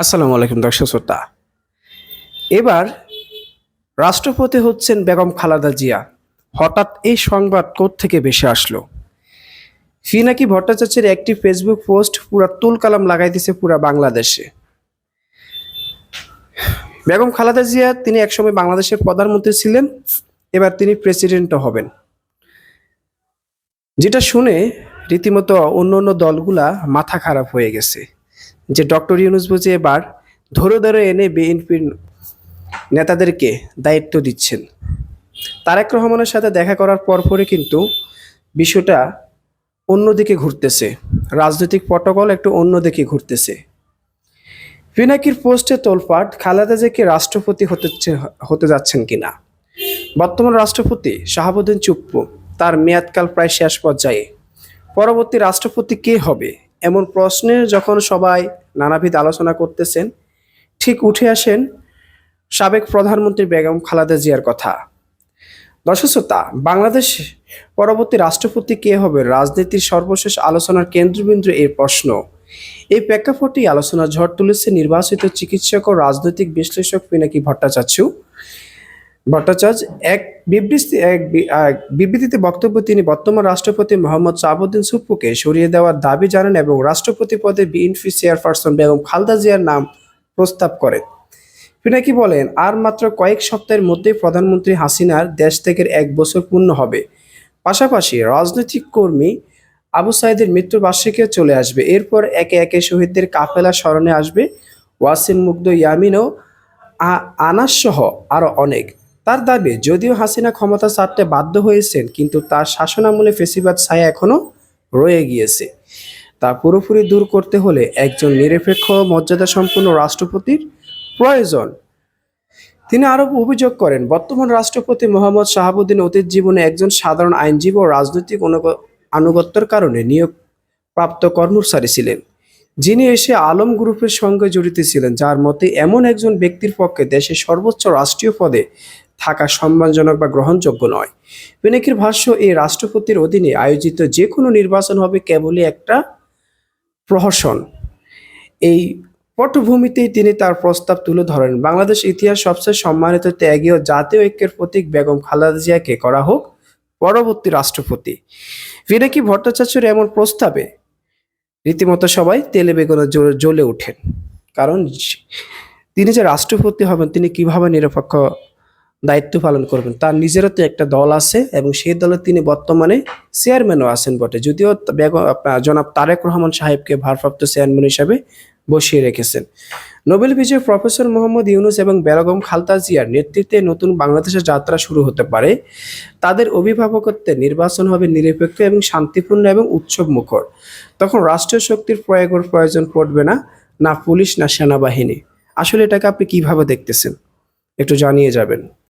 আসসালামু আলাইকুম, দর্শক শ্রোতা। এবার রাষ্ট্রপতি হচ্ছেন বেগম খালাদা জিয়া। হঠাৎ এই সংবাদ থেকে বেশি আসলো? ফিনাকি ভট্টাচার্যের একটি ফেসবুক পোস্ট পুরা তুল কালাম লাগাই দিছে পুরা বাংলাদেশে। বেগম খালাদা জিয়া, তিনি একসময় বাংলাদেশের প্রধানমন্ত্রী ছিলেন, এবার তিনি প্রেসিডেন্টও হবেন। যেটা শুনে রীতিমতো অন্য অন্য দলগুলা মাথা খারাপ হয়ে গেছে। যে ডক্টর ইউনুস বুঝে এবার ধরে ধরে এনে বিএনপির নেতাদেরকে দায়িত্ব দিচ্ছেন। তারেক রহমানের সাথে দেখা করার পরপরই কিন্তু বিষয়টা অন্যদিকে ঘুরতেছে। রাজনৈতিক প্রটোকল একটু অন্যদিকে ঘুরতেছে। পিনাকির পোস্টে তোলপাট খালেদা জিয়াকে রাষ্ট্রপতি হতে হতে যাচ্ছেন কিনা? বর্তমান রাষ্ট্রপতি শাহাবুদ্দিন চুপ্পু তার মেয়াদকাল প্রায় শেষ পর্যায়ে। পরবর্তী রাষ্ট্রপতি কে হবে? এমন প্রশ্নে যখন সবাই নানাবিধ আলোচনা করতেছেন, ঠিক উঠে আসেন সাবেক প্রধানমন্ত্রী বেগম খালেদা জিয়ার কথা। দর্শক শ্রোতা, বাংলাদেশ পরবর্তী রাষ্ট্রপতি কে হবে? রাজনীতির সর্বশেষ আলোচনার কেন্দ্রবিন্দু এই প্রশ্ন। এই প্রেক্ষাপটে আলোচনা ঝড় তুলেছে নির্বাচিত চিকিৎসক ও রাজনৈতিক বিশ্লেষক পিনাকি ভট্টাচার্য। ভট্টাচার্য এক বিবৃতি, এক বিবৃতিতে বক্তব্য তিনি বর্তমান রাষ্ট্রপতি মোহাম্মদ সাবুদ্দিন সুপ্পুকে সরিয়ে দেওয়ার দাবি জানান এবং রাষ্ট্রপতি পদে বিএনপি চেয়ারপারসন বেগম খালদা জিয়ার নাম প্রস্তাব করেন। পিনাকি বলেন, আর মাত্র কয়েক সপ্তাহের মধ্যেই প্রধানমন্ত্রী হাসিনার দেশ থেকে এক বছর পূর্ণ হবে। পাশাপাশি রাজনৈতিক কর্মী আবু সাইদের মৃত্যুর বার্ষিকীও চলে আসবে। এরপর একে একে শহীদদের কাফেলা স্মরণে আসবে। ওয়াসিম মুগ্ধ ইয়ামিন ও আ- আনাস আরও অনেক। তার দাবি, যদিও হাসিনা ক্ষমতা ছাড়তে বাধ্য হয়েছেন, কিন্তু তার শাসনামলে ফেসিবাদ ছায়া এখনও রয়ে গিয়েছে। তা পুরোপুরি দূর করতে হলে একজন নিরপেক্ষ মর্যাদা সম্পন্ন রাষ্ট্রপতির প্রয়োজন। তিনি আরও অভিযোগ করেন, বর্তমান রাষ্ট্রপতি মোহাম্মদ শাহাবুদ্দিন অতীত জীবনে একজন সাধারণ আইনজীবী ও রাজনৈতিক আনুগত্যের কারণে নিয়োগপ্রাপ্ত কর্মচারী ছিলেন। যিনি এসে আলম গ্রুপের সঙ্গে জড়িত ছিলেন, যার মতে এমন একজন ব্যক্তির পক্ষে দেশের সর্বোচ্চ রাষ্ট্রীয় পদে থাকা সম্মানজনক বা গ্রহণযোগ্য নয়। পিনাকির ভাষ্য, এই রাষ্ট্রপতির অধীনে আয়োজিত যে কোনো নির্বাচন হবে কেবলই একটা প্রহসন। এই পটভূমিতেই তিনি তার প্রস্তাব তুলে ধরেন, বাংলাদেশ ইতিহাস সবচেয়ে সম্মানিত, ত্যাগী ও জাতীয় ঐক্যের প্রতীক বেগম খালেদা জিয়াকে করা হোক পরবর্তী রাষ্ট্রপতি। পিনাকি ভট্টাচার্যের এমন প্রস্তাবে রীতিমতো সবাই তেলে বেগুনে জ্বলে ওঠেন। কারণ তিনি যে রাষ্ট্রপতি হবেন, তিনি কীভাবে নিরপেক্ষ দায়িত্ব পালন করবেন। তার নিজেরও তো একটা দল আছে এবং সেই দলে তিনি বর্তমানে চেয়ারম্যানও আছেন বটে। যদিও আপনার জনাব তারেক রহমান সাহেবকে ভারপ্রাপ্ত চেয়ারম্যান হিসাবে বসিয়ে রেখেছেন। নোবেল বিজয়ী প্রফেসর মোহাম্মদ ইউনুস এবং বেগম খালতা জিয়ার নেতৃত্বে নতুন বাংলাদেশের যাত্রা শুরু হতে পারে। তাদের অভিভাবকত্বে নির্বাচন হবে নিরপেক্ষ এবং শান্তিপূর্ণ এবং উৎসব মুখর তখন রাষ্ট্রীয় শক্তির প্রয়োগের প্রয়োজন পড়বে না না পুলিশ, না সেনাবাহিনী। আসলে এটাকে আপনি কীভাবে দেখতেছেন? একটু জানিয়ে যাবেন।